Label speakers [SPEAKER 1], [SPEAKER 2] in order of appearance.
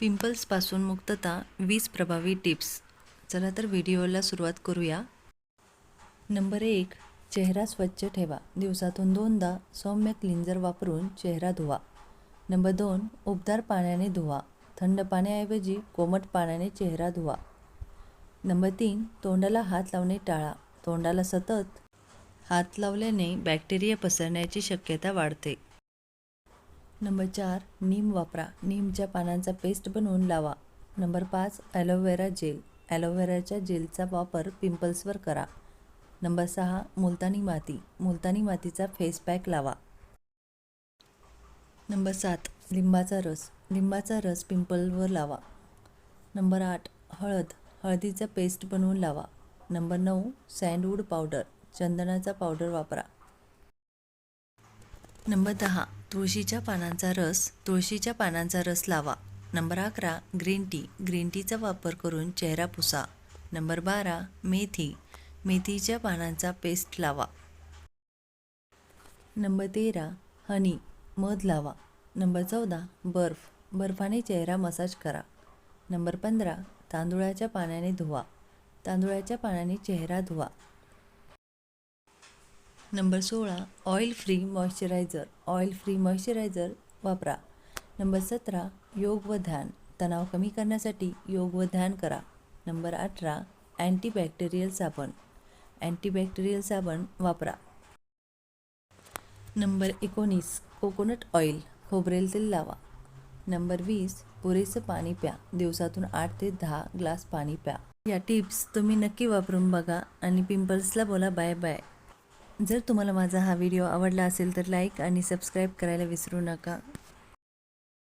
[SPEAKER 1] पिंपल्सपासून मुक्तता वीस प्रभावी टिप्स. चला तर व्हिडिओला सुरुवात करूया. नंबर एक चेहरा स्वच्छ ठेवा. दिवसातून दोनदा सौम्य क्लिन्झर वापरून चेहरा धुवा. नंबर दोन उबदार पाण्याने धुवा. थंड पाण्याऐवजी कोमट पाण्याने चेहरा धुवा. नंबर तीन तोंडाला हात लावणे टाळा. तोंडाला सतत हात लावल्याने बॅक्टेरिया पसरण्याची शक्यता वाढते. नंबर चार नीम वापरा. नीमच्या पानांचा पेस्ट बनवून लावा. नंबर पाच ॲलोवेरा जेल ॲलोवेराच्या जेलचा वापर पिंपल्सवर करा. नंबर सहा मुलतानी माती. मुलतानी मातीचा फेस पॅक लावा. नंबर सात लिंबाचा रस. लिंबाचा रस पिंपलवर लावा. नंबर आठ हळद. हळदीचा पेस्ट बनवून लावा. नंबर नऊ सँडवूड पावडर चंदनाचा पावडर वापरा. नंबर दहा तुळशीच्या पानांचा रस तुळशीच्या पानांचा रस लावा. नंबर अकरा ग्रीन टी. ग्रीन टीचा वापर करून चेहरा पुसा. नंबर बारा मेथी. मेथीच्या पानांचा पेस्ट लावा. नंबर तेरा हनी. मध लावा. नंबर चौदा बर्फ. बर्फाने चेहरा मसाज करा. नंबर पंधरा तांदुळाच्या पाण्याने धुवा. तांदुळाच्या पाण्याने चेहरा धुवा. नंबर सोळा oil free moisturiser oil free moisturiser वापरा. नंबर सतरा योग व ध्यान. तणाव कमी करण्यासाठी योग व ध्यान करा. नंबर अठरा अँटीबॅक्टेरियल साबण. अँटीबॅक्टेरियल साबण वापरा. नंबर एकोणीस कोकोनट ऑइल खोबरेल तेल लावा. नंबर वीस पुरेसं पाणी प्या. दिवसातून आठ ते दहा ग्लास पाणी प्या. या टिप्स तुम्ही नक्की वापरून बघा आणि पिंपल्सला बोला बाय बाय जर तुम्हाला माझा हा व्हिडिओ आवडला असेल तर लाईक आणि सबस्क्राईब करायला विसरू नका.